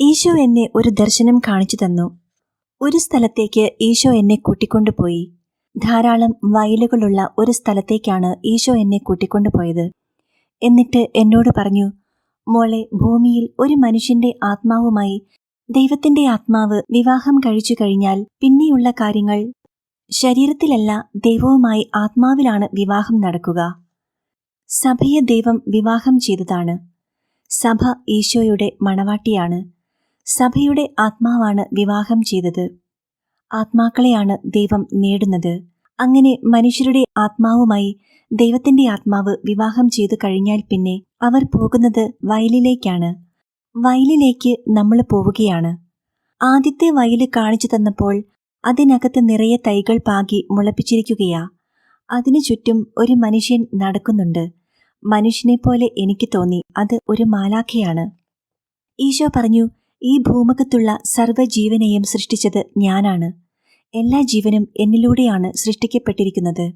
ഈശോ എന്നെ ഒരു ദർശനം കാണിച്ചു തന്നു. ഒരു സ്ഥലത്തേക്ക് ഈശോ എന്നെ കൂട്ടിക്കൊണ്ടുപോയി ധാരാളം വയലുകളുള്ള ഒരു സ്ഥലത്തേക്കാണ് ഈശോ എന്നെ കൂട്ടിക്കൊണ്ടുപോയത് എന്നിട്ട് എന്നോട് പറഞ്ഞു മോളെ ഭൂമിയിൽ ഒരു മനുഷ്യന്റെ ആത്മാവുമായി ദൈവത്തിന്റെ ആത്മാവ് വിവാഹം കഴിച്ചു കഴിഞ്ഞാൽ പിന്നെയുള്ള കാര്യങ്ങൾ ശരീരത്തിലല്ല ദൈവവുമായി ആത്മാവിലാണ് വിവാഹം നടക്കുക. സഭയെ ദൈവം വിവാഹം ചെയ്തതാണ്. സഭ ഈശോയുടെ മണവാട്ടിയാണ്. സഭയുടെ ആത്മാവാണ് വിവാഹം ചെയ്തത്. ആത്മാക്കളെയാണ് ദൈവം നേടുന്നത്. അങ്ങനെ മനുഷ്യരുടെ ആത്മാവുമായി ദൈവത്തിന്റെ ആത്മാവ് വിവാഹം ചെയ്തു കഴിഞ്ഞാൽ പിന്നെ അവർ പോകുന്നത് വയലിലേക്കാണ്. വയലിലേക്ക് നമ്മൾ പോവുകയാണ്. ആദ്യത്തെ വയൽ കാണിച്ചു തന്നപ്പോൾ അതിനകത്ത് നിറയെ തൈകൾ പാകി മുളപ്പിച്ചിരിക്കുകയാ. അതിനു ചുറ്റും ഒരു മനുഷ്യൻ നടക്കുന്നുണ്ട്. മനുഷ്യനെപ്പോലെ എനിക്ക് തോന്നി അത് ഒരു മാലാഖയാണ്. ഈശോ പറഞ്ഞു ഈ ഭൂമുഖത്തുള്ള സർവജീവനെയും സൃഷ്ടിച്ചത് ഞാനാണ്. എല്ലാ ജീവനും എന്നിലൂടെയാണ് സൃഷ്ടിക്കപ്പെട്ടിരിക്കുന്നത്.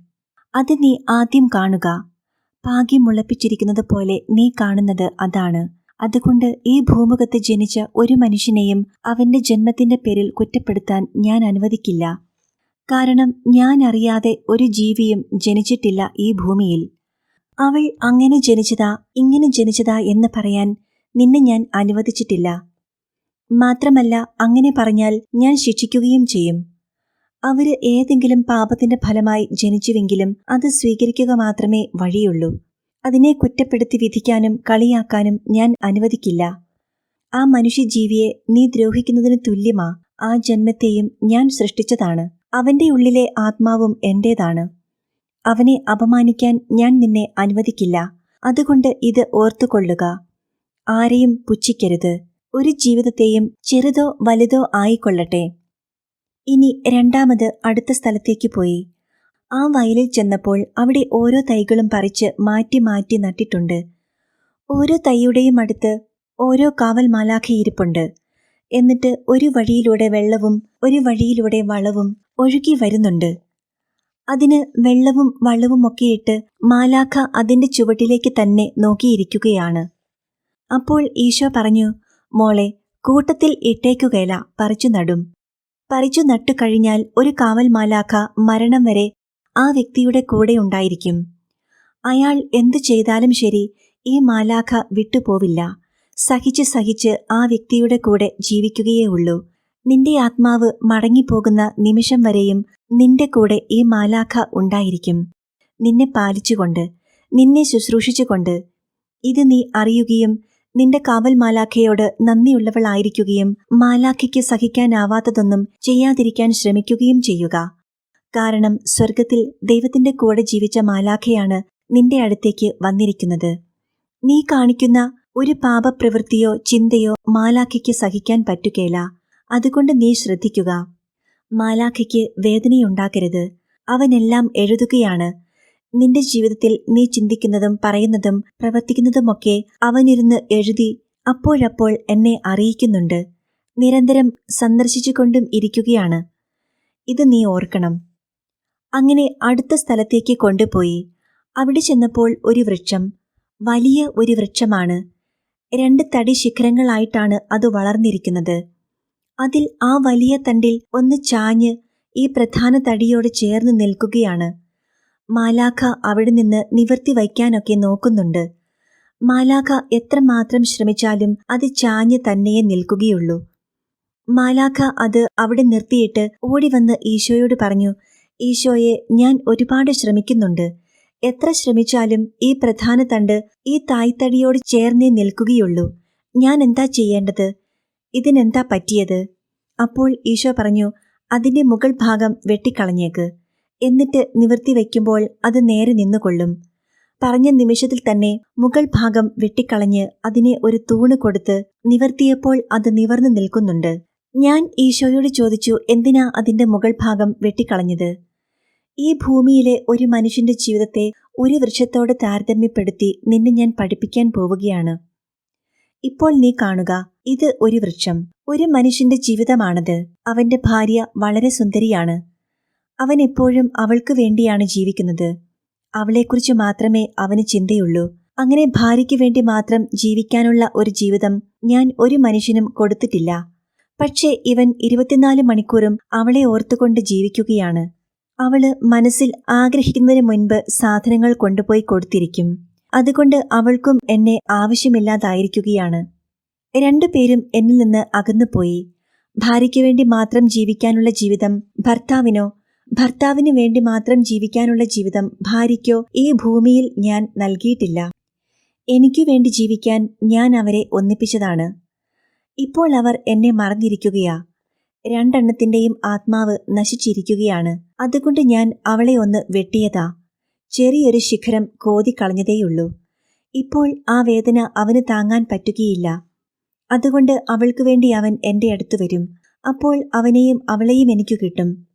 അത് നീ ആദ്യം കാണുക. പാകി മുളപ്പിച്ചിരിക്കുന്നത് പോലെ നീ കാണുന്നത് അതാണ്. അതുകൊണ്ട് ഈ ഭൂമുഖത്ത് ജനിച്ച ഒരു മനുഷ്യനെയും അവന്റെ ജന്മത്തിന്റെ പേരിൽ കുറ്റപ്പെടുത്താൻ ഞാൻ അനുവദിക്കില്ല. കാരണം ഞാൻ അറിയാതെ ഒരു ജീവിയും ജനിച്ചിട്ടില്ല ഈ ഭൂമിയിൽ. അവൾ അങ്ങനെ ജനിച്ചതാ ഇങ്ങനെ ജനിച്ചതാ എന്ന് പറയാൻ നിന്നെ ഞാൻ അനുവദിച്ചിട്ടില്ല. മാത്രമല്ല അങ്ങനെ പറഞ്ഞാൽ ഞാൻ ശിക്ഷിക്കുകയും ചെയ്യും. അവർ ഏതെങ്കിലും പാപത്തിന്റെ ഫലമായി ജനിച്ചുവെങ്കിലും അത് സ്വീകരിക്കുക മാത്രമേ വഴിയുള്ളൂ. അതിനെ കുറ്റപ്പെടുത്തി വിധിക്കാനും കളിയാക്കാനും ഞാൻ അനുവദിക്കില്ല. ആ മനുഷ്യജീവിയെ നീ ദ്രോഹിക്കുന്നതിന് തുല്യമാ. ആ ജന്മത്തെയും ഞാൻ സൃഷ്ടിച്ചതാണ്. അവന്റെ ഉള്ളിലെ ആത്മാവും എന്റേതാണ്. അവനെ അപമാനിക്കാൻ ഞാൻ നിന്നെ അനുവദിക്കില്ല. അതുകൊണ്ട് ഇത് ഓർത്തുകൊള്ളുക. ആരെയും പുച്ഛിക്കരുത്. ഒരു ജീവിതത്തെയും ചെറുതോ വലുതോ ആയിക്കൊള്ളട്ടെ. ഇനി രണ്ടാമത് അടുത്ത സ്ഥലത്തേക്ക് പോയി. ആ വയലിൽ ചെന്നപ്പോൾ അവിടെ ഓരോ തൈകളും പറിച്ച് മാറ്റി മാറ്റി നട്ടിട്ടുണ്ട്. ഓരോ തൈയുടെയും അടുത്ത് ഓരോ കാവൽ മാലാഖയിരിപ്പുണ്ട്. എന്നിട്ട് ഒരു വഴിയിലൂടെ വെള്ളവും ഒരു വഴിയിലൂടെ വളവും ഒഴുകി വരുന്നുണ്ട്. അതിന് വെള്ളവും വളവും ഒക്കെ ഇട്ട് മാലാഖ അതിന്റെ ചുവട്ടിലേക്ക് തന്നെ നോക്കിയിരിക്കുകയാണ്. അപ്പോൾ ഈശോ പറഞ്ഞു മോളെ കൂട്ടത്തിൽ ഇട്ടേക്കുകയില്ല പറിച്ചു നടും. പറിച്ചു നട്ടു കഴിഞ്ഞാൽ ഒരു കാവൽ മാലാഖ മരണം വരെ ആ വ്യക്തിയുടെ കൂടെ ഉണ്ടായിരിക്കും. അയാൾ എന്തു ചെയ്താലും ശരി ഈ മാലാഖ വിട്ടുപോവില്ല. സഹിച്ച് സഹിച്ച് ആ വ്യക്തിയുടെ കൂടെ ജീവിക്കുകയേ ഉള്ളൂ. നിന്റെ ആത്മാവ് മടങ്ങിപ്പോകുന്ന നിമിഷം വരെയും നിന്റെ കൂടെ ഈ മാലാഖ ഉണ്ടായിരിക്കും. നിന്നെ പാലിച്ചുകൊണ്ട് നിന്നെ ശുശ്രൂഷിച്ചുകൊണ്ട് ഇത് നീ അറിയുകയും നിന്റെ കാവൽ മാലാഖയോട് നന്ദിയുള്ളവളായിരിക്കുകയും മാലാഖയ്ക്ക് സഹിക്കാനാവാത്തതൊന്നും ചെയ്യാതിരിക്കാൻ ശ്രമിക്കുകയും ചെയ്യുക. കാരണം സ്വർഗത്തിൽ ദൈവത്തിന്റെ കൂടെ ജീവിച്ച മാലാഖയാണ് നിന്റെ അടുത്തേക്ക് വന്നിരിക്കുന്നത്. നീ കാണിക്കുന്ന ഒരു പാപപ്രവൃത്തിയോ ചിന്തയോ മാലാഖയ്ക്ക് സഹിക്കാൻ പറ്റുകയില്ല അതുകൊണ്ട് നീ ശ്രദ്ധിക്കുക. മാലാഖയ്ക്ക് വേദനയുണ്ടാക്കരുത് അവനെല്ലാം എഴുതുകയാണ്. നിന്റെ ജീവിതത്തിൽ നീ ചിന്തിക്കുന്നതും പറയുന്നതും പ്രവർത്തിക്കുന്നതുമൊക്കെ അവനിരുന്ന് എഴുതി അപ്പോഴപ്പോൾ എന്നെ അറിയിക്കുന്നുണ്ട്. നിരന്തരം സന്ദർശിച്ചുകൊണ്ടും ഇരിക്കുകയാണ്. ഇത് നീ ഓർക്കണം. അങ്ങനെ അടുത്ത സ്ഥലത്തേക്ക് കൊണ്ടുപോയി. അവിടെ ചെന്നപ്പോൾ ഒരു വൃക്ഷം വലിയ ഒരു വൃക്ഷമാണ്. രണ്ട് തടി ശിഖരങ്ങളായിട്ടാണ് അത് വളർന്നിരിക്കുന്നത്. അതിൽ ആ വലിയ തണ്ടിൽ ഒന്ന് ചാഞ്ഞ് ഈ പ്രധാന തടിയോട് ചേർന്ന് നിൽക്കുകയാണ്. മാലാഖ അവിടെ നിന്ന് നിവർത്തി വയ്ക്കാനൊക്കെ നോക്കുന്നുണ്ട്. മാലാഖ എത്രമാത്രം ശ്രമിച്ചാലും അത് ചാഞ്ഞ് തന്നെയേ നിൽക്കുകയുള്ളൂ. മാലാഖ അത് അവിടെ നിർത്തിയിട്ട് ഓടിവന്ന് ഈശോയോട് പറഞ്ഞു ഈശോയെ ഞാൻ ഒരുപാട് ശ്രമിക്കുന്നുണ്ട്. എത്ര ശ്രമിച്ചാലും ഈ പ്രധാന തണ്ട് ഈ തായ്തടിയോട് ചേർന്നേ നിൽക്കുകയുള്ളൂ. ഞാൻ എന്താ ചെയ്യേണ്ടത്? ഇതിനെന്താ പറ്റിയത്? അപ്പോൾ ഈശോ പറഞ്ഞു അതിന്റെ മുകൾ ഭാഗം വെട്ടിക്കളഞ്ഞേക്ക്. എന്നിട്ട് നിവർത്തി വയ്ക്കുമ്പോൾ അത് നേരെ നിന്നുകൊള്ളും. പറഞ്ഞ നിമിഷത്തിൽ തന്നെ മുകൾ ഭാഗം വെട്ടിക്കളഞ്ഞ് അതിനെ ഒരു തൂണ് കൊടുത്ത് നിവർത്തിയപ്പോൾ അത് നിവർന്നു നിൽക്കുന്നുണ്ട്. ഞാൻ ഈശോയോട് ചോദിച്ചു എന്തിനാ അതിന്റെ മുകൾ ഭാഗം വെട്ടിക്കളഞ്ഞത്? ഈ ഭൂമിയിലെ ഒരു മനുഷ്യന്റെ ജീവിതത്തെ ഒരു വൃക്ഷത്തോട് താരതമ്യപ്പെടുത്തി നിന്നെ ഞാൻ പഠിപ്പിക്കാൻ പോവുകയാണ്. ഇപ്പോൾ നീ കാണുക ഇത് ഒരു വൃക്ഷം. ഒരു മനുഷ്യന്റെ ജീവിതമാണത്. അവന്റെ ഭാര്യ വളരെ സുന്ദരിയാണ്. അവൻ എപ്പോഴും അവൾക്ക് വേണ്ടിയാണ് ജീവിക്കുന്നത്. അവളെക്കുറിച്ച് മാത്രമേ അവന് ചിന്തയുള്ളൂ. അങ്ങനെ ഭാര്യയ്ക്ക് വേണ്ടി മാത്രം ജീവിക്കാനുള്ള ഒരു ജീവിതം ഞാൻ ഒരു മനുഷ്യനും കൊടുത്തിട്ടില്ല. പക്ഷേ ഇവൻ ഇരുപത്തിനാല് മണിക്കൂറും അവളെ ഓർത്തുകൊണ്ട് ജീവിക്കുകയാണ്. അവൾ മനസ്സിൽ ആഗ്രഹിക്കുന്നതിന് മുൻപ് സാധനങ്ങൾ കൊണ്ടുപോയി കൊടുത്തിരിക്കും. അതുകൊണ്ട് അവൾക്കും എന്നെ ആവശ്യമില്ലാതായിരിക്കുകയാണ്. രണ്ടുപേരും എന്നിൽ നിന്ന് അകന്നുപോയി. ഭാര്യയ്ക്ക് വേണ്ടി മാത്രം ജീവിക്കാനുള്ള ജീവിതം ഭർത്താവിനോ ഭർത്താവിന് വേണ്ടി മാത്രം ജീവിക്കാനുള്ള ജീവിതം ഭാര്യയ്ക്കോ ഈ ഭൂമിയിൽ ഞാൻ നൽകിയിട്ടില്ല. എനിക്കു വേണ്ടി ജീവിക്കാൻ ഞാൻ അവരെ ഒന്നിപ്പിച്ചതാണ്. ഇപ്പോൾ അവർ എന്നെ മറന്നിരിക്കുകയാ. രണ്ടെണ്ണത്തിന്റെയും ആത്മാവ് നശിച്ചിരിക്കുകയാണ്. അതുകൊണ്ട് ഞാൻ അവളെ ഒന്ന് വെട്ടിയതാ. ചെറിയൊരു ശിഖരം കോതിക്കളഞ്ഞതേയുള്ളൂ. ഇപ്പോൾ ആ വേദന അവന് താങ്ങാൻ പറ്റുകയില്ല. അതുകൊണ്ട് അവൾക്കു വേണ്ടി അവൻ എന്റെ അടുത്ത് വരും. അപ്പോൾ അവനെയും അവളെയും എനിക്കു കിട്ടും.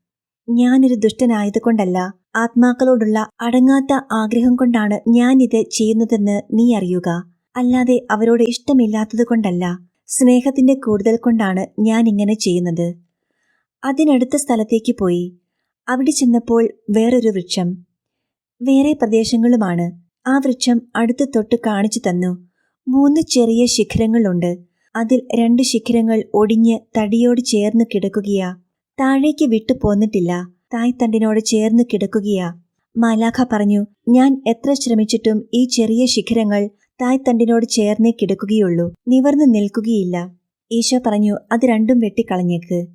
ഞാനൊരു ദുഷ്ടനായതുകൊണ്ടല്ല ആത്മാക്കളോടുള്ള അടങ്ങാത്ത ആഗ്രഹം കൊണ്ടാണ് ഞാനിത് ചെയ്യുന്നതെന്ന് നീ അറിയുക. അല്ലാതെ അവരോട് ഇഷ്ടമില്ലാത്തതുകൊണ്ടല്ല സ്നേഹത്തിന്റെ കൂടുതൽ കൊണ്ടാണ് ഞാൻ ഇങ്ങനെ ചെയ്യുന്നത്. അതിനടുത്ത സ്ഥലത്തേക്ക് പോയി. അവിടെ ചെന്നപ്പോൾ വേറൊരു വൃക്ഷം. വേറെ പ്രദേശങ്ങളുമാണ്. ആ വൃക്ഷം അടുത്ത് തൊട്ട് കാണിച്ചു തന്നു. മൂന്ന് ചെറിയ ശിഖരങ്ങളുണ്ട്. അതിൽ രണ്ട് ശിഖരങ്ങൾ ഒടിഞ്ഞ് തടിയോട് ചേർന്ന് കിടക്കുകയാ. താഴേക്ക് വിട്ടു പോന്നിട്ടില്ല തായ്തണ്ടിനോട് ചേർന്ന് കിടക്കുകയാ. മാലാഖ പറഞ്ഞു ഞാൻ എത്ര ശ്രമിച്ചിട്ടും ഈ ചെറിയ ശിഖരങ്ങൾ തായ്തണ്ടിനോട് ചേർന്നേ കിടക്കുകയുള്ളൂ. നിവർന്നു നിൽക്കുകയില്ല. ഈശോ പറഞ്ഞു അത് രണ്ടും വെട്ടിക്കളഞ്ഞേക്ക്.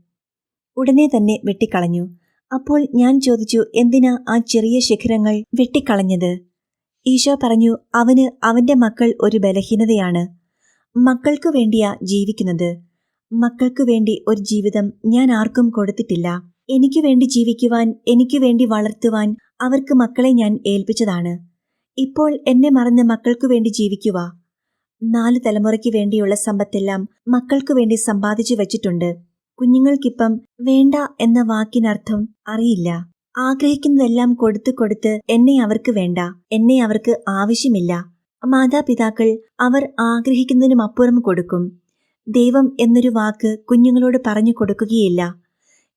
ഉടനെ തന്നെ വെട്ടിക്കളഞ്ഞു. അപ്പോൾ ഞാൻ ചോദിച്ചു എന്തിനാ ആ ചെറിയ ശിഖരങ്ങൾ വെട്ടിക്കളഞ്ഞത്? ഈശോ പറഞ്ഞു അവന് അവന്റെ മക്കൾ ഒരു ബലഹീനതയാണ്. മക്കൾക്ക് വേണ്ടിയാ ജീവിക്കുന്നത്. മക്കൾക്കു വേണ്ടി ഒരു ജീവിതം ഞാൻ ആർക്കും കൊടുത്തിട്ടില്ല. എനിക്ക് വേണ്ടി ജീവിക്കുവാൻ എനിക്ക് വേണ്ടി വളർത്തുവാൻ അവർക്ക് മക്കളെ ഞാൻ ഏൽപ്പിച്ചതാണ്. ഇപ്പോൾ എന്നെ മറന്ന് മക്കൾക്കു വേണ്ടി ജീവിക്കുക. നാല് തലമുറയ്ക്ക് വേണ്ടിയുള്ള സമ്പത്തെല്ലാം മക്കൾക്ക് വേണ്ടി സമ്പാദിച്ചു വച്ചിട്ടുണ്ട്. കുഞ്ഞുങ്ങൾക്കിപ്പം വേണ്ട എന്ന വാക്കിനർത്ഥം അറിയില്ല. ആഗ്രഹിക്കുന്നതെല്ലാം കൊടുത്തു കൊടുത്ത് എന്നെ അവർക്ക് വേണ്ട എന്നെ അവർക്ക് ആവശ്യമില്ല. മാതാപിതാക്കൾ അവർ ആഗ്രഹിക്കുന്നതിനും അപ്പുറം കൊടുക്കും. ദൈവം എന്നൊരു വാക്ക് കുഞ്ഞുങ്ങളോട് പറഞ്ഞു കൊടുക്കുകയില്ല.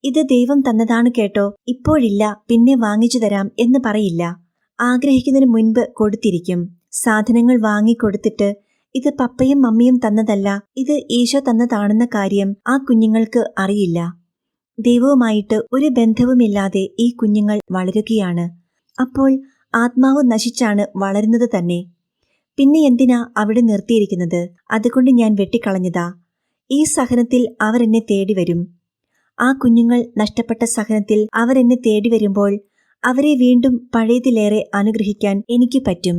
ഇത് ദൈവം തന്നതാണ് കേട്ടോ ഇപ്പോഴില്ല പിന്നെ വാങ്ങിച്ചു തരാം എന്ന് പറയില്ല. ആഗ്രഹിക്കുന്നതിന് മുൻപ് കൊടുത്തിരിക്കും. സാധനങ്ങൾ വാങ്ങിക്കൊടുത്തിട്ട് ഇത് പപ്പയും മമ്മിയും തന്നതല്ല ഇത് ഈശോ തന്നതാണെന്ന കാര്യം ആ കുഞ്ഞുങ്ങൾക്ക് അറിയില്ല. ദൈവവുമായിട്ട് ഒരു ബന്ധവുമില്ലാതെ ഈ കുഞ്ഞുങ്ങൾ വളരുകയാണ്. അപ്പോൾ ആത്മാവ് നശിച്ചാണ് വളരുന്നത് തന്നെ. പിന്നെ എന്തിനാ അവിടെ നിർത്തിയിരിക്കുന്നത്? അതുകൊണ്ട് ഞാൻ വെട്ടിക്കളഞ്ഞതാ. ഈ സഹനത്തിൽ അവരെന്നെ തേടി വരും. ആ കുഞ്ഞുങ്ങൾ നഷ്ടപ്പെട്ട സഹനത്തിൽ അവരെന്നെ തേടി വരുമ്പോൾ അവരെ വീണ്ടും പഴയതിലേറെ അനുഗ്രഹിക്കാൻ എനിക്ക് പറ്റും.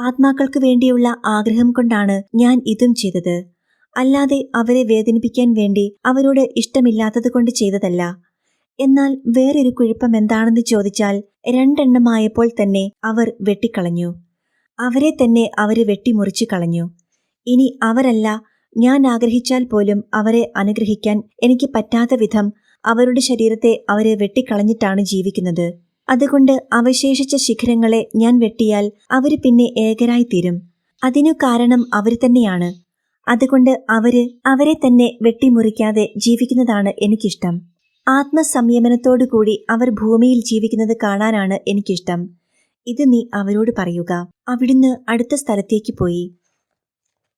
ആത്മാക്കൾക്ക് വേണ്ടിയുള്ള ആഗ്രഹം കൊണ്ടാണ് ഞാൻ ഇതും ചെയ്തത്. അല്ലാതെ അവരെ വേദനിപ്പിക്കാൻ വേണ്ടി അവരോട് ഇഷ്ടമില്ലാത്തത് കൊണ്ട് ചെയ്തതല്ല. എന്നാൽ വേറൊരു കുഴപ്പം എന്താണെന്ന് ചോദിച്ചാൽ രണ്ടെണ്ണമായപ്പോൾ തന്നെ അവർ വെട്ടിക്കളഞ്ഞു. അവരെ തന്നെ അവർ വെട്ടിമുറിച്ച് കളഞ്ഞു. ഇനി അവരല്ല ഞാൻ ആഗ്രഹിച്ചാൽ പോലും അവരെ അനുഗ്രഹിക്കാൻ എനിക്ക് പറ്റാത്ത വിധം അവരുടെ ശരീരത്തെ അവരെ വെട്ടിക്കളഞ്ഞിട്ടാണ് ജീവിക്കുന്നത്. അതുകൊണ്ട് അവശേഷിച്ച ശിഖരങ്ങളെ ഞാൻ വെട്ടിയാൽ അവർ പിന്നെ ഏകരായി തീരും അതിനു കാരണം അവർ തന്നെയാണ്. അതുകൊണ്ട് അവർ അവരെ തന്നെ വെട്ടിമുറിക്കാതെ ജീവിക്കുന്നതാണ് എനിക്കിഷ്ടം. ആത്മസംയമനത്തോടുകൂടി അവർ ഭൂമിയിൽ ജീവിക്കുന്നത് കാണാനാണ് എനിക്കിഷ്ടം. ഇത് നീ അവരോട് പറയുക. അവിടുന്ന് അടുത്ത സ്ഥലത്തേക്ക് പോയി.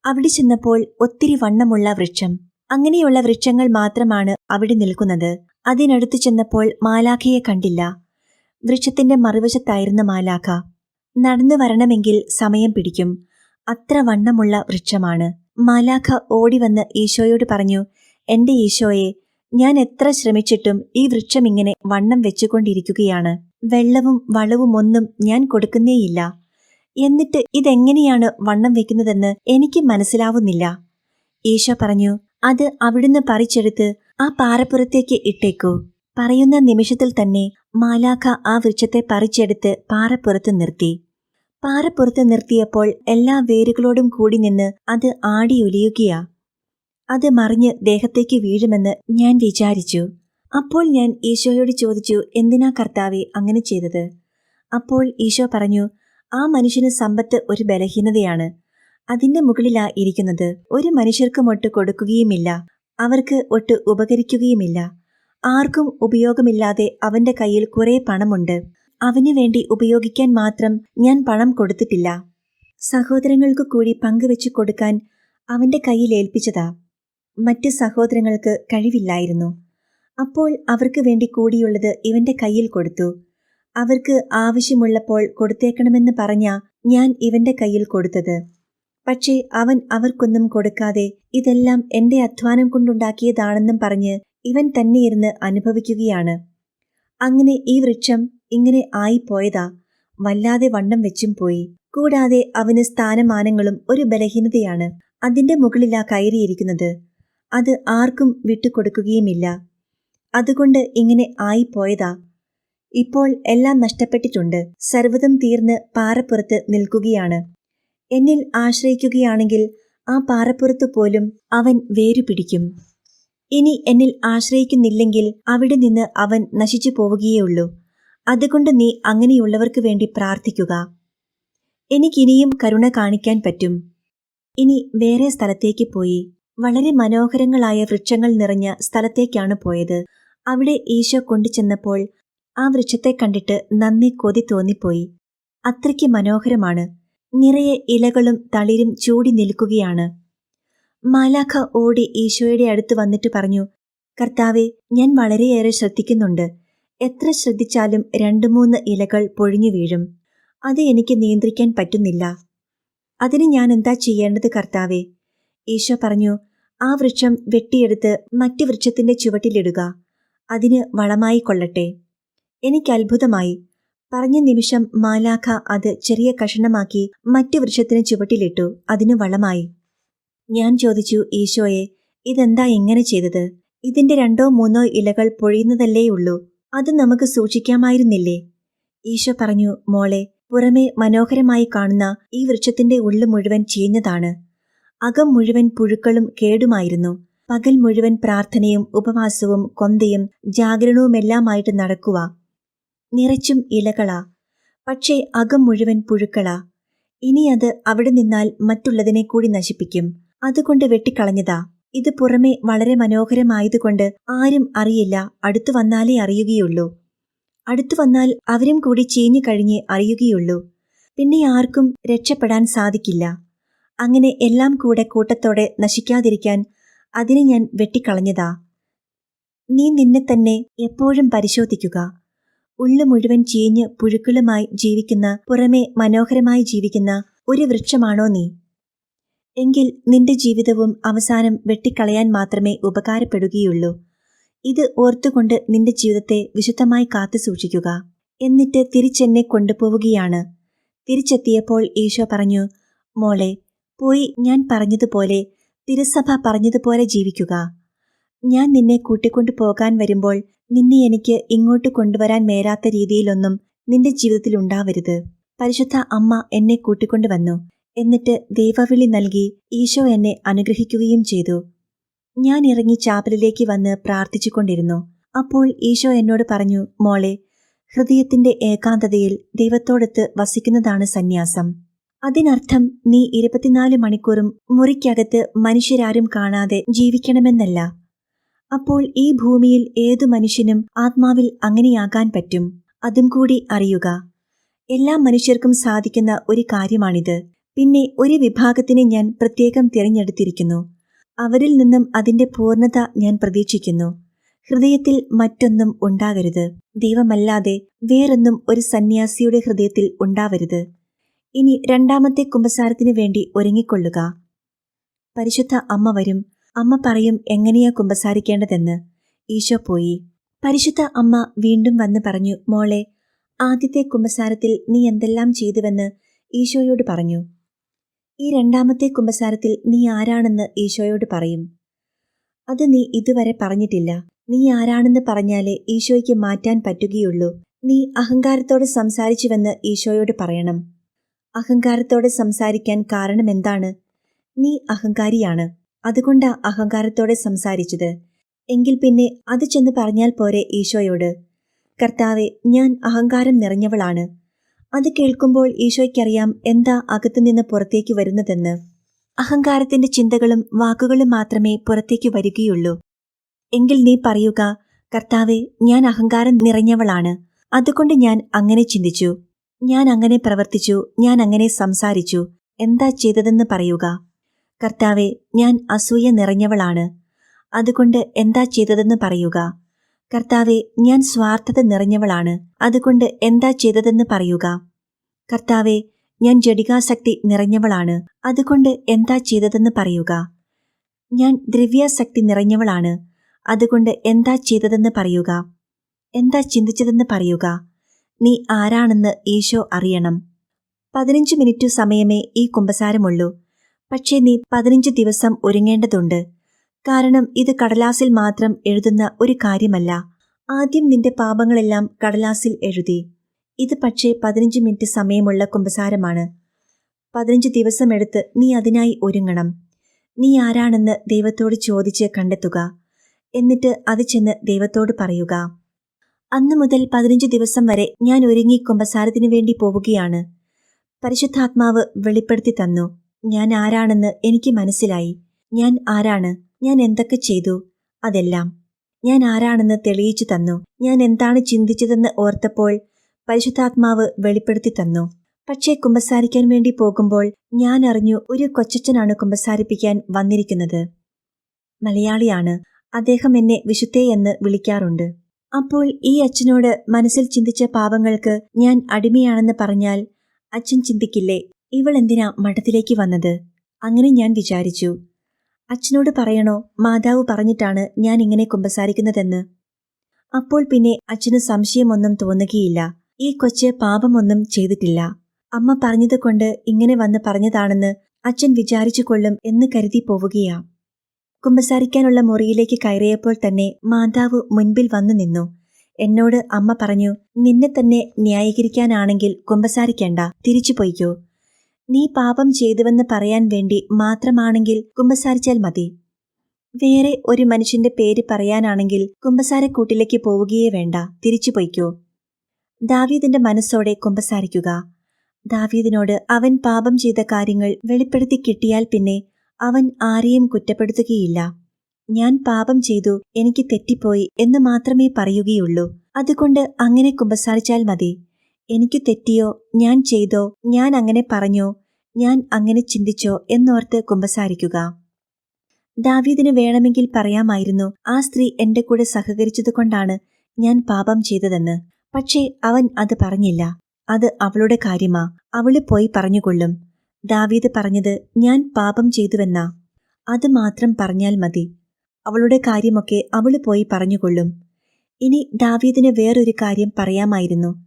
അവിടെ ചെന്നപ്പോൾ ഒത്തിരി വണ്ണമുള്ള വൃക്ഷം. അങ്ങനെയുള്ള വൃക്ഷങ്ങൾ മാത്രമാണ് അവിടെ നിൽക്കുന്നത്. അതിനടുത്ത് ചെന്നപ്പോൾ മാലാഖയെ കണ്ടില്ല. വൃക്ഷത്തിന്റെ മറുവശത്തായിരുന്ന മാലാഖ. നടന്നു വരണമെങ്കിൽ സമയം പിടിക്കും. അത്ര വണ്ണമുള്ള വൃക്ഷമാണ്. മാലാഖ ഓടിവന്ന് ഈശോയോട് പറഞ്ഞു എന്റെ ഈശോയെ ഞാൻ എത്ര ശ്രമിച്ചിട്ടും ഈ വൃക്ഷം ഇങ്ങനെ വണ്ണം വെച്ചുകൊണ്ടിരിക്കുകയാണ്. വെള്ളവും വളവും ഒന്നും ഞാൻ കൊടുക്കുന്നേയില്ല. എന്നിട്ട് ഇതെങ്ങനെയാണ് വണ്ണം വെക്കുന്നതെന്ന് എനിക്ക് മനസ്സിലാവുന്നില്ല. ഈശോ പറഞ്ഞു അത് അവിടുന്ന് പറിച്ചെടുത്ത് ആ പാറപ്പുറത്തേക്ക് ഇട്ടേക്കൂ. പറയുന്ന നിമിഷത്തിൽ തന്നെ മാലാഖ ആ വൃക്ഷത്തെ പറിച്ചെടുത്ത് പാറപ്പുറത്ത് നിർത്തി. പാറപ്പുറത്ത് നിർത്തിയപ്പോൾ എല്ലാ വേരുകളോടും കൂടി നിന്ന് അത് ആടിയൊലിയുകയാ. അത് മറിഞ്ഞ് ദേഹത്തേക്ക് വീഴുമെന്ന് ഞാൻ വിചാരിച്ചു. അപ്പോൾ ഞാൻ ഈശോയോട് ചോദിച്ചു എന്തിനാ കർത്താവെ അങ്ങനെ ചെയ്തത്? അപ്പോൾ ഈശോ പറഞ്ഞു ആ മനുഷ്യന് സമ്പത്ത് ഒരു ബലഹീനതയാണ്. അതിന്റെ മുകളിലാ ഇരിക്കുന്നത്. ഒരു മനുഷ്യർക്കും ഒട്ട് കൊടുക്കുകയുമില്ല. അവർക്ക് ഒട്ട് ഉപകരിക്കുകയുമില്ല. ആർക്കും ഉപയോഗമില്ലാതെ അവന്റെ കയ്യിൽ കുറെ പണമുണ്ട്. അവനു വേണ്ടി ഉപയോഗിക്കാൻ മാത്രം ഞാൻ പണം കൊടുത്തിട്ടില്ല. സഹോദരങ്ങൾക്ക് കൂടി പങ്കുവെച്ചു കൊടുക്കാൻ അവന്റെ കയ്യിൽ ഏൽപ്പിച്ചതാ. മറ്റ് സഹോദരങ്ങൾക്ക് കഴിവില്ലായിരുന്നു. അപ്പോൾ അവർക്ക് വേണ്ടി കൂടിയുള്ളത് ഇവന്റെ കയ്യിൽ കൊടുത്തു. അവർക്ക് ആവശ്യമുള്ളപ്പോൾ കൊടുത്തേക്കണമെന്ന് പറഞ്ഞ ഞാൻ ഇവന്റെ കയ്യിൽ കൊടുത്തത്. പക്ഷേ അവൻ അവർക്കൊന്നും കൊടുക്കാതെ ഇതെല്ലാം എന്റെ അധ്വാനം കൊണ്ടുണ്ടാക്കിയതാണെന്നും പറഞ്ഞ് ഇവൻ തന്നെ ഇരുന്ന് അനുഭവിക്കുകയാണ്. അങ്ങനെ ഈ വൃക്ഷം ഇങ്ങനെ ആയിപ്പോയതാ. വല്ലാതെ വണ്ണം വെച്ചും പോയി. കൂടാതെ അവന് സ്ഥാനമാനങ്ങളും ഒരു ബലഹീനതയാണ്. അതിന്റെ മുകളിലാ കയറിയിരിക്കുന്നത്. അത് ആർക്കും വിട്ടുകൊടുക്കുകയുമില്ല. അതുകൊണ്ട് ഇങ്ങനെ ആയിപ്പോയതാ. ഇപ്പോൾ എല്ലാം നഷ്ടപ്പെട്ടിട്ടുണ്ട്. സർവതും തീർന്ന് പാറപ്പുറത്ത് നിൽക്കുകയാണ്. എന്നിൽ ആശ്രയിക്കുകയാണെങ്കിൽ ആ പാറപ്പുറത്ത് പോലും അവൻ വേരു പിടിക്കും ഇനി എന്നിൽ ആശ്രയിക്കുന്നില്ലെങ്കിൽ അവിടെ നിന്ന് അവൻ നശിച്ചു പോവുകയേയുള്ളൂ. അതുകൊണ്ട് നീ അങ്ങനെയുള്ളവർക്ക് വേണ്ടി പ്രാർത്ഥിക്കുക. എനിക്കിനിയും കരുണ കാണിക്കാൻ പറ്റും. ഇനി വേറെ സ്ഥലത്തേക്ക് പോയി. വളരെ മനോഹരങ്ങളായ വൃക്ഷങ്ങൾ നിറഞ്ഞ സ്ഥലത്തേക്കാണ് പോയത്. അവിടെ ഈശോ കൊണ്ടുചെന്നപ്പോൾ ആ വൃക്ഷത്തെ കണ്ടിട്ട് നന്ദി കൊതി തോന്നിപ്പോയി. അത്രയ്ക്ക് മനോഹരമാണ്. നിറയെ ഇലകളും തളിരും ചൂടി നിൽക്കുകയാണ്. മാലാഖ ഓടി ഈശോയുടെ അടുത്ത് വന്നിട്ട് പറഞ്ഞു കർത്താവെ ഞാൻ വളരെയേറെ ശ്രദ്ധിക്കുന്നുണ്ട്. എത്ര ശ്രദ്ധിച്ചാലും രണ്ടു മൂന്ന് ഇലകൾ പൊഴിഞ്ഞു വീഴും. അത് എനിക്ക് നിയന്ത്രിക്കാൻ പറ്റുന്നില്ല. അതിന് ഞാൻ എന്താ ചെയ്യേണ്ടത് കർത്താവെ? ഈശോ പറഞ്ഞു ആ വൃക്ഷം വെട്ടിയെടുത്ത് മറ്റു വൃക്ഷത്തിന്റെ ചുവട്ടിലിടുക. അതിന് വളമായി കൊള്ളട്ടെ. എനിക്ക് അത്ഭുതമായി. പറഞ്ഞ നിമിഷം മാലാഖ അത് ചെറിയ കഷണമാക്കി മറ്റു വൃക്ഷത്തിന് ചുവട്ടിലിട്ടു. അതിന് വളമായി. ഞാൻ ചോദിച്ചു ഈശോയെ ഇതെന്താ ഇങ്ങനെ ചെയ്തത്? ഇതിന്റെ രണ്ടോ മൂന്നോ ഇലകൾ പൊഴിയുന്നതല്ലേയുള്ളൂ അത് നമുക്ക് സൂക്ഷിക്കാമായിരുന്നില്ലേ? ഈശോ പറഞ്ഞു മോളെ പുറമെ മനോഹരമായി കാണുന്ന ഈ വൃക്ഷത്തിന്റെ ഉള്ളു മുഴുവൻ ചീഞ്ഞതാണ്. അകം മുഴുവൻ പുഴുക്കളും കേടുമായിരുന്നു. പകൽ മുഴുവൻ പ്രാർത്ഥനയും ഉപവാസവും കൊന്തയും ജാഗരണവുമെല്ലാമായിട്ട് നടക്കുക നിറച്ചും ഇലകളാ. പക്ഷേ അകം മുഴുവൻ പുഴുക്കളാ. ഇനി അത് അവിടെ നിന്നാൽ മറ്റുള്ളതിനെ കൂടി നശിപ്പിക്കും. അതുകൊണ്ട് വെട്ടിക്കളഞ്ഞതാ. ഇത് പുറമെ വളരെ മനോഹരമായതുകൊണ്ട് ആരും അറിയില്ല. അടുത്തു വന്നാലേ അറിയുകയുള്ളൂ. അടുത്തു വന്നാൽ അവരും കൂടി ചീഞ്ഞു കഴിഞ്ഞേ അറിയുകയുള്ളൂ. പിന്നെ ആർക്കും രക്ഷപ്പെടാൻ സാധിക്കില്ല. അങ്ങനെ എല്ലാം കൂടെ കൂട്ടത്തോടെ നശിക്കാതിരിക്കാൻ അതിനെ ഞാൻ വെട്ടിക്കളഞ്ഞതാ. നീ നിന്നെ തന്നെ എപ്പോഴും പരിശോധിക്കുക. ഉള്ളു മുഴുവൻ ചീഞ്ഞ് പുഴുക്കളുമായി ജീവിക്കുന്ന പുറമെ മനോഹരമായി ജീവിക്കുന്ന ഒരു വൃക്ഷമാണോ നീ? എങ്കിൽ നിന്റെ ജീവിതവും അവസാനം വെട്ടിക്കളയാൻ മാത്രമേ ഉപകാരപ്പെടുകയുള്ളൂ. ഇത് ഓർത്തുകൊണ്ട് നിന്റെ ജീവിതത്തെ വിശുദ്ധമായി കാത്തു സൂക്ഷിക്കുക. എന്നിട്ട് തിരിച്ചെന്നെ കൊണ്ടുപോവുകയാണ്. തിരിച്ചെത്തിയപ്പോൾ ഈശോ പറഞ്ഞു മോളെ പോയി ഞാൻ പറഞ്ഞതുപോലെ തിരുസഭ പറഞ്ഞതുപോലെ ജീവിക്കുക. ഞാൻ നിന്നെ കൂട്ടിക്കൊണ്ടു പോകാൻ വരുമ്പോൾ നിന്നെ എനിക്ക് ഇങ്ങോട്ട് കൊണ്ടുവരാൻ മേലാത്ത രീതിയിലൊന്നും നിന്റെ ജീവിതത്തിൽ ഉണ്ടാവരുത്. പരിശുദ്ധ അമ്മ എന്നെ കൂട്ടിക്കൊണ്ടുവന്നു എന്നിട്ട് ദൈവവിളി നൽകി ഈശോ എന്നെ അനുഗ്രഹിക്കുകയും ചെയ്തു. ഞാൻ ഇറങ്ങി ചാപ്പലിലേക്ക് വന്ന് പ്രാർത്ഥിച്ചുകൊണ്ടിരുന്നു. അപ്പോൾ ഈശോ എന്നോട് പറഞ്ഞു മോളെ ഹൃദയത്തിന്റെ ഏകാന്തതയിൽ ദൈവത്തോടൊത്ത് വസിക്കുന്നതാണ് സന്യാസം. അതിനർത്ഥം നീ ഇരുപത്തിനാല് മണിക്കൂറും മുറിക്കകത്ത് മനുഷ്യരാരും കാണാതെ ജീവിക്കണമെന്നല്ല. അപ്പോൾ ഈ ഭൂമിയിൽ ഏതു മനുഷ്യനും ആത്മാവിൽ അങ്ങനെയാകാൻ പറ്റും അതും കൂടി അറിയുക. എല്ലാ മനുഷ്യർക്കും സാധിക്കുന്ന ഒരു കാര്യമാണിത്. പിന്നെ ഒരു വിഭാഗത്തിനെ ഞാൻ പ്രത്യേകം തിരഞ്ഞെടുത്തിരിക്കുന്നു. അവരിൽ നിന്നും അതിന്റെ പൂർണത ഞാൻ പ്രതീക്ഷിക്കുന്നു. ഹൃദയത്തിൽ മറ്റൊന്നും ഉണ്ടാകരുത്. ദൈവമല്ലാതെ വേറൊന്നും ഒരു സന്യാസിയുടെ ഹൃദയത്തിൽ ഉണ്ടാവരുത്. ഇനി രണ്ടാമത്തെ കുമ്പസാരത്തിനു വേണ്ടി ഒരുങ്ങിക്കൊള്ളുക. പരിശുദ്ധ അമ്മ വരും. അമ്മ പറയും എങ്ങനെയാ കുമ്പസാരിക്കേണ്ടതെന്ന്. ഈശോ പോയി. പരിശുദ്ധ അമ്മ വീണ്ടും വന്ന് പറഞ്ഞു മോളെ ആദ്യത്തെ കുമ്പസാരത്തിൽ നീ എന്തെല്ലാം ചെയ്തുവെന്ന് ഈശോയോട് പറഞ്ഞു. ഈ രണ്ടാമത്തെ കുമ്പസാരത്തിൽ നീ ആരാണെന്ന് ഈശോയോട് പറയും. അത് നീ ഇതുവരെ പറഞ്ഞിട്ടില്ല. നീ ആരാണെന്ന് പറഞ്ഞാലേ ഈശോയ്ക്ക് മാറ്റാൻ പറ്റുകയുള്ളൂ. നീ അഹങ്കാരത്തോടെ സംസാരിച്ചുവെന്ന് ഈശോയോട് പറയണം. അഹങ്കാരത്തോടെ സംസാരിക്കാൻ കാരണമെന്താണ് നീ അഹങ്കാരിയാണ്. അതുകൊണ്ടാ അഹങ്കാരത്തോടെ സംസാരിച്ചത്. എങ്കിൽ പിന്നെ അത് ചെന്ന് പറഞ്ഞാൽ പോരെ ഈശോയോട്? കർത്താവെ ഞാൻ അഹങ്കാരം നിറഞ്ഞവളാണ്. അത് കേൾക്കുമ്പോൾ ഈശോയ്ക്കറിയാം എന്താ അകത്തുനിന്ന് പുറത്തേക്ക് വരുന്നതെന്ന്. അഹങ്കാരത്തിന്റെ ചിന്തകളും വാക്കുകളും മാത്രമേ പുറത്തേക്ക് വരികയുള്ളൂ. എങ്കിൽ നീ പറയുക കർത്താവെ ഞാൻ അഹങ്കാരം നിറഞ്ഞവളാണ്. അതുകൊണ്ട് ഞാൻ അങ്ങനെ ചിന്തിച്ചു. ഞാൻ അങ്ങനെ പ്രവർത്തിച്ചു ഞാൻ അങ്ങനെ സംസാരിച്ചു. എന്താ ചെയ്തതെന്ന് പറയുക. കർത്താവെ ഞാൻ അസൂയ നിറഞ്ഞവളാണ്. അതുകൊണ്ട് എന്താ ചെയ്തതെന്ന് പറയുക. കർത്താവെ ഞാൻ സ്വാർത്ഥത നിറഞ്ഞവളാണ്. അതുകൊണ്ട് എന്താ ചെയ്തതെന്ന് പറയുക. കർത്താവെ ഞാൻ ജടികാസക്തി നിറഞ്ഞവളാണ്. അതുകൊണ്ട് എന്താ ചെയ്തതെന്ന് പറയുക. ഞാൻ ദ്രവ്യാസക്തി നിറഞ്ഞവളാണ്. അതുകൊണ്ട് എന്താ ചെയ്തതെന്ന് പറയുക. എന്താ ചിന്തിച്ചതെന്ന് പറയുക. നീ ആരാണെന്ന് ഈശോ അറിയണം. പതിനഞ്ച് മിനിറ്റു സമയമേ ഈ കുമ്പസാരമുള്ളൂ. പക്ഷേ നീ പതിനഞ്ച് ദിവസം ഒരുങ്ങേണ്ടതുണ്ട്. കാരണം ഇത് കടലാസിൽ മാത്രം എഴുതുന്ന ഒരു കാര്യമല്ല. ആദ്യം നിന്റെ പാപങ്ങളെല്ലാം കടലാസിൽ എഴുതി. ഇത് പക്ഷേ പതിനഞ്ച് മിനിറ്റ് സമയമുള്ള കുമ്പസാരമാണ്. പതിനഞ്ച് ദിവസമെടുത്ത് നീ അതിനായി ഒരുങ്ങണം. നീ ആരാണെന്ന് ദൈവത്തോട് ചോദിച്ച് കണ്ടെത്തുക. എന്നിട്ട് അത് ചെന്ന് ദൈവത്തോട് പറയുക. അന്നു മുതൽ പതിനഞ്ച് ദിവസം വരെ ഞാൻ ഒരുങ്ങി കുമ്പസാരത്തിനു വേണ്ടി പോവുകയാണ്. പരിശുദ്ധാത്മാവ് വെളിപ്പെടുത്തി തന്നു ഞാൻ ആരാണെന്ന് എനിക്ക് മനസ്സിലായി. ഞാൻ ആരാണ്? ഞാൻ എന്തൊക്കെ ചെയ്തു? അതെല്ലാം. ഞാൻ ആരാണെന്ന് തെളിയിച്ചു തന്നു. ഞാൻ എന്താണ് ചിന്തിച്ചതെന്ന് ഓർത്തപ്പോൾ പരിശുദ്ധാത്മാവ് വെളിപ്പെടുത്തി തന്നു. പക്ഷേ കുമ്പസാരിക്കാൻ വേണ്ടി പോകുമ്പോൾ ഞാൻ അറിഞ്ഞു ഒരു കൊച്ചച്ഛനാണ് കുമ്പസാരിപ്പിക്കാൻ വന്നിരിക്കുന്നത്. മലയാളിയാണ്. അദ്ദേഹം എന്നെ വിശുദ്ധേ എന്ന് വിളിക്കാറുണ്ട്. അപ്പോൾ ഈ അച്ഛനോട് മനസ്സിൽ ചിന്തിച്ച പാപങ്ങൾക്ക് ഞാൻ അടിമയാണെന്ന് പറഞ്ഞാൽ അച്ഛൻ ചിന്തിക്കില്ലേ? ഇവൾ എന്തിനാ മഠത്തിലേക്ക് വന്നത്? അങ്ങനെ ഞാൻ വിചാരിച്ചു. അച്ഛനോട് പറയണോ മാതാവ് പറഞ്ഞിട്ടാണ് ഞാൻ ഇങ്ങനെ കുമ്പസാരിക്കുന്നതെന്ന്. അപ്പോൾ പിന്നെ അച്ഛന് സംശയമൊന്നും തോന്നുകയില്ല. ഈ കൊച്ച് പാപമൊന്നും ചെയ്തിട്ടില്ല. അമ്മ പറഞ്ഞതുകൊണ്ട് ഇങ്ങനെ വന്ന് പറഞ്ഞതാണെന്ന് അച്ഛൻ വിചാരിച്ചു കൊള്ളും എന്ന് കരുതി പോവുകയാ. കുമ്പസാരിക്കാനുള്ള മുറിയിലേക്ക് കയറിയപ്പോൾ തന്നെ മാതാവ് മുൻപിൽ വന്നു നിന്നു. എന്നോട് അമ്മ പറഞ്ഞു നിന്നെ തന്നെ ന്യായീകരിക്കാനാണെങ്കിൽ കുമ്പസാരിക്കണ്ട തിരിച്ചു പൊയ്ക്കോ. നീ പാപം ചെയ്തുവെന്ന് പറയാൻ വേണ്ടി മാത്രമാണെങ്കിൽ കുമ്പസാരിച്ചാൽ മതി. വേറെ ഒരു മനുഷ്യന്റെ പേര് പറയാനാണെങ്കിൽ കുമ്പസാരക്കൂട്ടിലേക്ക് പോവുകയേ വേണ്ട തിരിച്ചു പൊയ്ക്കോ. ദാവീദിന്റെ മനസ്സോടെ കുമ്പസാരിക്കുക. ദാവീദിനോട് അവൻ പാപം ചെയ്ത കാര്യങ്ങൾ വെളിപ്പെടുത്തി കിട്ടിയാൽ പിന്നെ അവൻ ആരെയും കുറ്റപ്പെടുത്തുകയില്ല. ഞാൻ പാപം ചെയ്തു എനിക്ക് തെറ്റിപ്പോയി എന്ന് മാത്രമേ പറയുകയുള്ളൂ. അതുകൊണ്ട് അങ്ങനെ കുമ്പസാരിച്ചാൽ മതി. എനിക്ക് തെറ്റിയോ ഞാൻ ചെയ്തോ ഞാൻ അങ്ങനെ പറഞ്ഞോ ഞാൻ അങ്ങനെ ചിന്തിച്ചോ എന്നോർത്ത് കുമ്പസാരിക്കുക. ദാവീദിന് വേണമെങ്കിൽ പറയാമായിരുന്നു ആ സ്ത്രീ എന്റെ കൂടെ സഹകരിച്ചതുകൊണ്ടാണ് ഞാൻ പാപം ചെയ്തതെന്ന്. പക്ഷേ അവൻ അത് പറഞ്ഞില്ല. അത് അവളുടെ കാര്യമാ. അവൾ പോയി പറഞ്ഞുകൊള്ളും. ദാവീദ് പറഞ്ഞത് ഞാൻ പാപം ചെയ്തുവെന്നാ. അത് മാത്രം പറഞ്ഞാൽ മതി. അവളുടെ കാര്യമൊക്കെ അവൾ പോയി പറഞ്ഞുകൊള്ളും. ഇനി ദാവീദിന് വേറൊരു കാര്യം പറയാമായിരുന്നു.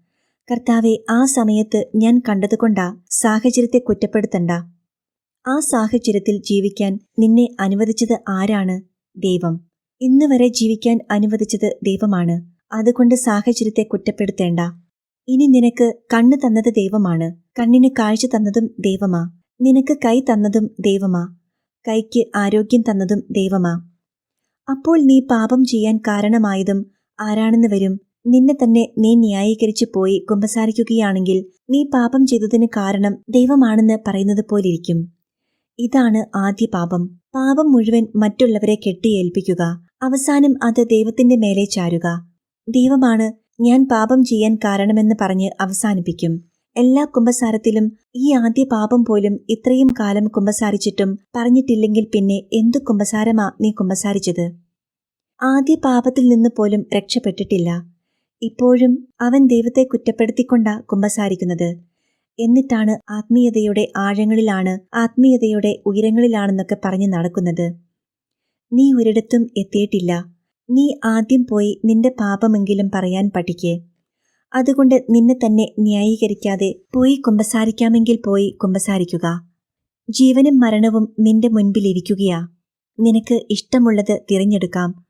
കർത്താവെ ആ സമയത്ത് ഞാൻ കണ്ടതുകൊണ്ടാ സാഹചര്യത്തെ കുറ്റപ്പെടുത്തണ്ട. ആ സാഹചര്യത്തിൽ ജീവിക്കാൻ നിന്നെ അനുവദിച്ചത് ആരാണ്? ദൈവം. ഇന്ന് വരെ ജീവിക്കാൻ അനുവദിച്ചത് ദൈവമാണ്. അതുകൊണ്ട് സാഹചര്യത്തെ കുറ്റപ്പെടുത്തേണ്ട. ഇനി നിനക്ക് കണ്ണ് തന്നത് ദൈവമാണ്. കണ്ണിന് കാഴ്ച തന്നതും ദൈവമാ. നിനക്ക് കൈ തന്നതും ദൈവമാ. കൈക്ക് ആരോഗ്യം തന്നതും ദൈവമാ. അപ്പോൾ നീ പാപം ചെയ്യാൻ കാരണമായതും ആരാണെന്ന് വരും. നിന്നെ തന്നെ നീ ന്യായീകരിച്ചു പോയി കുമ്പസാരിക്കുകയാണെങ്കിൽ നീ പാപം ചെയ്തതിന് കാരണം ദൈവമാണെന്ന് പറയുന്നത് പോലിരിക്കും. ഇതാണ് ആദ്യ പാപം. പാപം മുഴുവൻ മറ്റുള്ളവരെ കെട്ടിയേൽപ്പിക്കുക. അവസാനം അത് ദൈവത്തിന്റെ മേലെ ചാരുക. ദൈവമാണ് ഞാൻ പാപം ചെയ്യാൻ കാരണമെന്ന് പറഞ്ഞ് അവസാനിപ്പിക്കും. എല്ലാ കുമ്പസാരത്തിലും ഈ ആദ്യ പാപം പോലും ഇത്രയും കാലം കുമ്പസാരിച്ചിട്ടും പറഞ്ഞിട്ടില്ലെങ്കിൽ പിന്നെ എന്തു കുമ്പസാരമാ നീ കുമ്പസാരിച്ചത്? ആദ്യ പാപത്തിൽ നിന്ന് പോലും രക്ഷപ്പെട്ടിട്ടില്ല. ഇപ്പോഴും അവൻ ദൈവത്തെ കുറ്റപ്പെടുത്തിക്കൊണ്ടാ കുമ്പസാരിക്കുന്നത്. എന്നിട്ടാണ് ആത്മീയതയുടെ ആഴങ്ങളിലാണ് ആത്മീയതയുടെ ഉയരങ്ങളിലാണെന്നൊക്കെ പറഞ്ഞു നടക്കുന്നത്. നീ ഒരിടത്തും എത്തിയിട്ടില്ല. നീ ആദ്യം പോയി നിന്റെ പാപമെങ്കിലും പറയാൻ പഠിക്കേ. അതുകൊണ്ട് നിന്നെ തന്നെ ന്യായീകരിക്കാതെ പോയി കുമ്പസാരിക്കാമെങ്കിൽ പോയി കുമ്പസാരിക്കുക. ജീവനും മരണവും നിന്റെ മുൻപിലിരിക്കുകയാ നിനക്ക് ഇഷ്ടമുള്ളത് തിരഞ്ഞെടുക്കാം.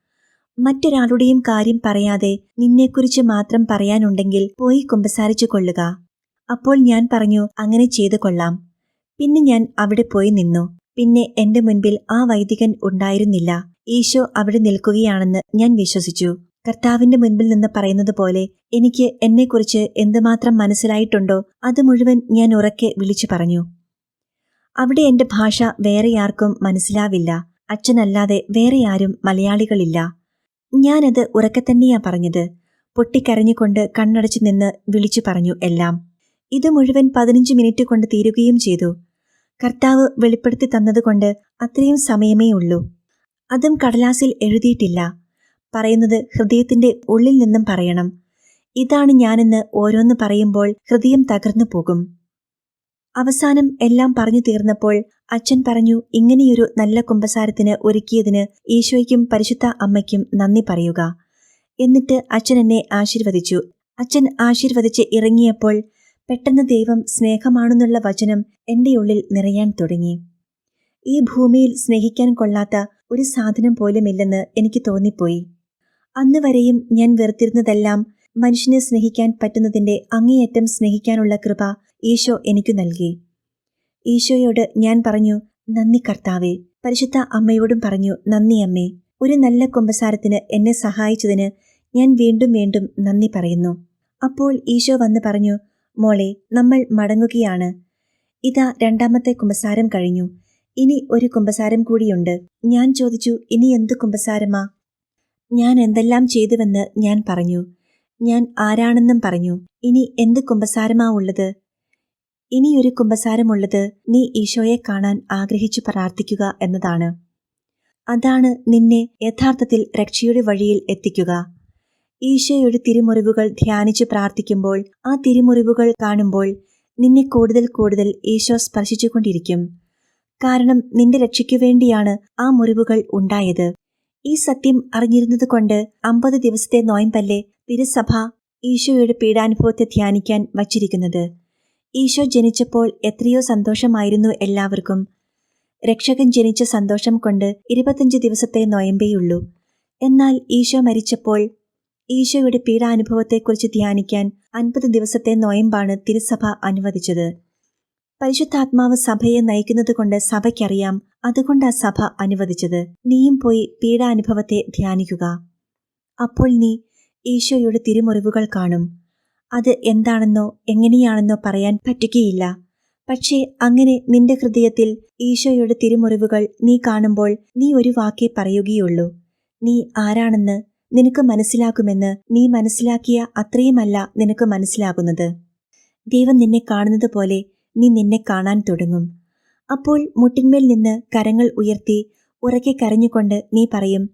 മറ്റൊരാളുടെയും കാര്യം പറയാതെ നിന്നെക്കുറിച്ച് മാത്രം പറയാനുണ്ടെങ്കിൽ പോയി കുമ്പസാരിച്ചു കൊള്ളുക. അപ്പോൾ ഞാൻ പറഞ്ഞു അങ്ങനെ ചെയ്തു കൊള്ളാം. പിന്നെ ഞാൻ അവിടെ പോയി നിന്നു. പിന്നെ എന്റെ മുൻപിൽ ആ വൈദികൻ ഉണ്ടായിരുന്നില്ല. ഈശോ അവിടെ നിൽക്കുകയാണെന്ന് ഞാൻ വിശ്വസിച്ചു. കർത്താവിന്റെ മുൻപിൽ നിന്ന് പറയുന്നത് പോലെ എനിക്ക് എന്നെക്കുറിച്ച് എന്തുമാത്രം മനസ്സിലായിട്ടുണ്ടോ അത് മുഴുവൻ ഞാൻ ഉറക്കെ വിളിച്ചു പറഞ്ഞു. അവിടെ എന്റെ ഭാഷ വേറെയാർക്കും മനസ്സിലാവില്ല. അച്ഛനല്ലാതെ വേറെ ആരും മലയാളികളില്ല. ഞാനത് ഉറക്കെ തന്നെയാ പറഞ്ഞത്. പൊട്ടിക്കരഞ്ഞുകൊണ്ട് കണ്ണടച്ചു നിന്ന് വിളിച്ചു പറഞ്ഞു എല്ലാം. ഇത് മുഴുവൻ പതിനഞ്ച് മിനിറ്റ് കൊണ്ട് തീരുകയും ചെയ്തു. കർത്താവ് വെളിപ്പെടുത്തി തന്നതുകൊണ്ട് അത്രയും സമയമേ ഉള്ളൂ. അതും കടലാസിൽ എഴുതിയിട്ടില്ല. പറയുന്നത് ഹൃദയത്തിന്റെ ഉള്ളിൽ നിന്നും പറയണം. ഇതാണ് ഞാനെന്ന് ഓരോന്ന് പറയുമ്പോൾ ഹൃദയം തകർന്നു പോകും. അവസാനം എല്ലാം പറഞ്ഞു തീർന്നപ്പോൾ അച്ഛൻ പറഞ്ഞു ഇങ്ങനെയൊരു നല്ല കുമ്പസാരത്തിന് ഒരുക്കിയതിന് ഈശോയ്ക്കും പരിശുദ്ധ അമ്മയ്ക്കും നന്ദി പറയുക. എന്നിട്ട് അച്ഛൻ എന്നെ ആശീർവദിച്ചു. അച്ഛൻ ആശീർവദിച്ച് ഇറങ്ങിയപ്പോൾ പെട്ടെന്ന് ദൈവം സ്നേഹമാണെന്നുള്ള വചനം എന്റെ ഉള്ളിൽ നിറയാൻ തുടങ്ങി. ഈ ഭൂമിയിൽ സ്നേഹിക്കാൻ കൊള്ളാത്ത ഒരു സാധനം പോലുമില്ലെന്ന് എനിക്ക് തോന്നിപ്പോയി. അന്ന് വരെയും ഞാൻ വെറുത്തിരുന്നതെല്ലാം മനുഷ്യനെ സ്നേഹിക്കാൻ പറ്റുന്നതിന്റെ അങ്ങേയറ്റം സ്നേഹിക്കാനുള്ള കൃപ ഈശോ എനിക്കു നൽകി. ഈശോയോട് ഞാൻ പറഞ്ഞു നന്ദി കർത്താവേ. പരിശുദ്ധ അമ്മയോടും പറഞ്ഞു നന്ദി അമ്മേ. ഒരു നല്ല കുമ്പസാരത്തിന് എന്നെ സഹായിച്ചതിന് ഞാൻ വീണ്ടും വീണ്ടും നന്ദി പറയുന്നു. അപ്പോൾ ഈശോ വന്ന് പറഞ്ഞു മോളെ നമ്മൾ മടങ്ങുകയാണ്. ഇതാ രണ്ടാമത്തെ കുമ്പസാരം കഴിഞ്ഞു. ഇനി ഒരു കുമ്പസാരം കൂടിയുണ്ട്. ഞാൻ ചോദിച്ചു ഇനി എന്ത് കുമ്പസാരമാ? ഞാൻ എന്തെല്ലാം ചെയ്തുവെന്ന് ഞാൻ പറഞ്ഞു. ഞാൻ ആരാണെന്നും പറഞ്ഞു. ഇനി എന്ത് കുമ്പസാരമാ ഉള്ളത്? ഇനിയൊരു കുമ്പസാരമുള്ളത് നീ ഈശോയെ കാണാൻ ആഗ്രഹിച്ചു പ്രാർത്ഥിക്കുക എന്നതാണ്. അതാണ് നിന്നെ യഥാർത്ഥത്തിൽ രക്ഷയുടെ വഴിയിൽ എത്തിക്കുക. ഈശോയുടെ തിരുമുറിവുകൾ ധ്യാനിച്ചു പ്രാർത്ഥിക്കുമ്പോൾ ആ തിരുമുറിവുകൾ കാണുമ്പോൾ നിന്നെ കൂടുതൽ കൂടുതൽ ഈശോ സ്പർശിച്ചുകൊണ്ടിരിക്കും. കാരണം നിന്റെ രക്ഷയ്ക്കു വേണ്ടിയാണ് ആ മുറിവുകൾ ഉണ്ടായത്. ഈ സത്യം അറിഞ്ഞിരുന്നതുകൊണ്ട് അമ്പത് ദിവസത്തെ നോയമ്പല്ലേ തിരുസഭ ഈശോയുടെ പീഡാനുഭവത്തെ ധ്യാനിക്കാൻ വച്ചിരിക്കുന്നത്. ഈശോ ജനിച്ചപ്പോൾ എത്രയോ സന്തോഷമായിരുന്നു എല്ലാവർക്കും. രക്ഷകൻ ജനിച്ച സന്തോഷം കൊണ്ട് ഇരുപത്തഞ്ച് ദിവസത്തെ നോയമ്പേയുള്ളൂ. എന്നാൽ ഈശോ മരിച്ചപ്പോൾ ഈശോയുടെ പീഡാനുഭവത്തെക്കുറിച്ച് ധ്യാനിക്കാൻ അൻപത് ദിവസത്തെ നോയമ്പാണ് തിരുസഭ അനുവദിച്ചത്. പരിശുദ്ധാത്മാവ് സഭയെ നയിക്കുന്നത് കൊണ്ട് സഭയ്ക്കറിയാം. അതുകൊണ്ടാ സഭ അനുവദിച്ചത്. നീയും പോയി പീഡാനുഭവത്തെ ധ്യാനിക്കുക. അപ്പോൾ നീ ഈശോയുടെ തിരുമുറിവുകൾ കാണും. അത് എന്താണെന്നോ എങ്ങനെയാണെന്നോ പറയാൻ പറ്റുകയില്ല. പക്ഷേ അങ്ങനെ നിന്റെ ഹൃദയത്തിൽ ഈശോയുടെ തിരുമുറിവുകൾ നീ കാണുമ്പോൾ നീ ഒരു വാക്കേ പറയുകയുള്ളൂ. നീ ആരാണെന്ന് നിനക്ക് മനസ്സിലാക്കുമെന്ന് നീ മനസ്സിലാക്കിയ അത്രയുമല്ല നിനക്ക് മനസ്സിലാകുന്നത്. ദൈവം നിന്നെ കാണുന്നത് പോലെ നീ നിന്നെ കാണാൻ തുടങ്ങും. അപ്പോൾ മുട്ടിന്മേൽ നിന്ന് കരങ്ങൾ ഉയർത്തി ഉറക്കെ കരഞ്ഞുകൊണ്ട് നീ പറയും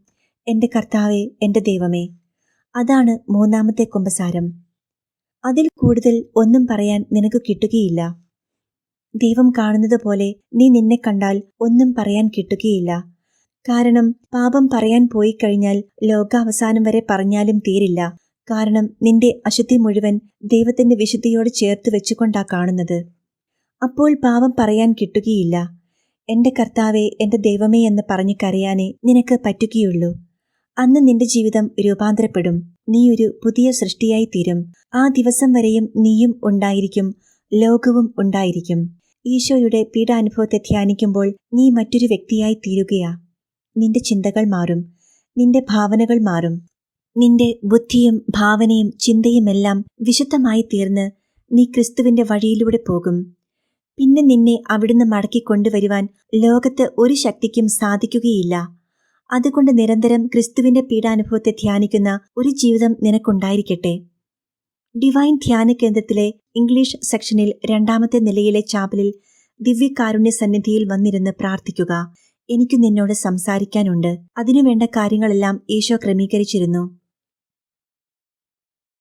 എന്റെ കർത്താവേ എന്റെ ദൈവമേ. അതാണ് മൂന്നാമത്തെ കുമ്പസാരം. അതിൽ കൂടുതൽ ഒന്നും പറയാൻ നിനക്ക് കിട്ടുകയില്ല. ദൈവം കാണുന്നത് പോലെ നീ നിന്നെ കണ്ടാൽ ഒന്നും പറയാൻ കിട്ടുകയില്ല. കാരണം പാപം പറയാൻ പോയി കഴിഞ്ഞാൽ ലോകാവസാനം വരെ പറഞ്ഞാലും തീരില്ല. കാരണം നിന്റെ അശുദ്ധി മുഴുവൻ ദൈവത്തിന്റെ വിശുദ്ധിയോട് ചേർത്ത് വെച്ചുകൊണ്ടാ കാണുന്നത്. അപ്പോൾ പാവം പറയാൻ കിട്ടുകയില്ല. എന്റെ കർത്താവെ എന്റെ ദൈവമേ എന്ന് പറഞ്ഞു കരയാനേ നിനക്ക് പറ്റുകയുള്ളൂ. അന്ന് നിന്റെ ജീവിതം രൂപാന്തരപ്പെടും. നീ ഒരു പുതിയ സൃഷ്ടിയായി തീരും ആ ദിവസം വരെയും നീയും ഉണ്ടായിരിക്കും. ലോകവും ഉണ്ടായിരിക്കും. ഈശോയുടെ പീഡാനുഭവത്തെ ധ്യാനിക്കുമ്പോൾ നീ മറ്റൊരു വ്യക്തിയായി തീരുകയാ നിന്റെ ചിന്തകൾ മാറും. നിന്റെ ഭാവനകൾ മാറും. നിന്റെ ബുദ്ധിയും ഭാവനയും ചിന്തയുമെല്ലാം വിശുദ്ധമായി തീർന്ന് നീ ക്രിസ്തുവിന്റെ വഴിയിലൂടെ പോകും. പിന്നെ നിന്നെ അവിടുന്ന് മടക്കി കൊണ്ടുവരുവാൻ ലോകത്ത് ഒരു ശക്തിക്കും സാധിക്കുകയില്ല. അതുകൊണ്ട് നിരന്തരം ക്രിസ്തുവിന്റെ പീഡാനുഭവത്തെ ധ്യാനിക്കുന്ന ഒരു ജീവിതം നിനക്കുണ്ടായിരിക്കട്ടെ. ഡിവൈൻ ധ്യാന കേന്ദ്രത്തിലെ ഇംഗ്ലീഷ് സെക്ഷനിൽ രണ്ടാമത്തെ നിലയിലെ ചാപ്പലിൽ ദിവ്യകാരുണ്യ സന്നിധിയിൽ വന്നിരുന്ന് പ്രാർത്ഥിക്കുക. എനിക്ക് നിന്നോട് സംസാരിക്കാനുണ്ട്. അതിനുവേണ്ട കാര്യങ്ങളെല്ലാം ഈശോ ക്രമീകരിച്ചിരുന്നു.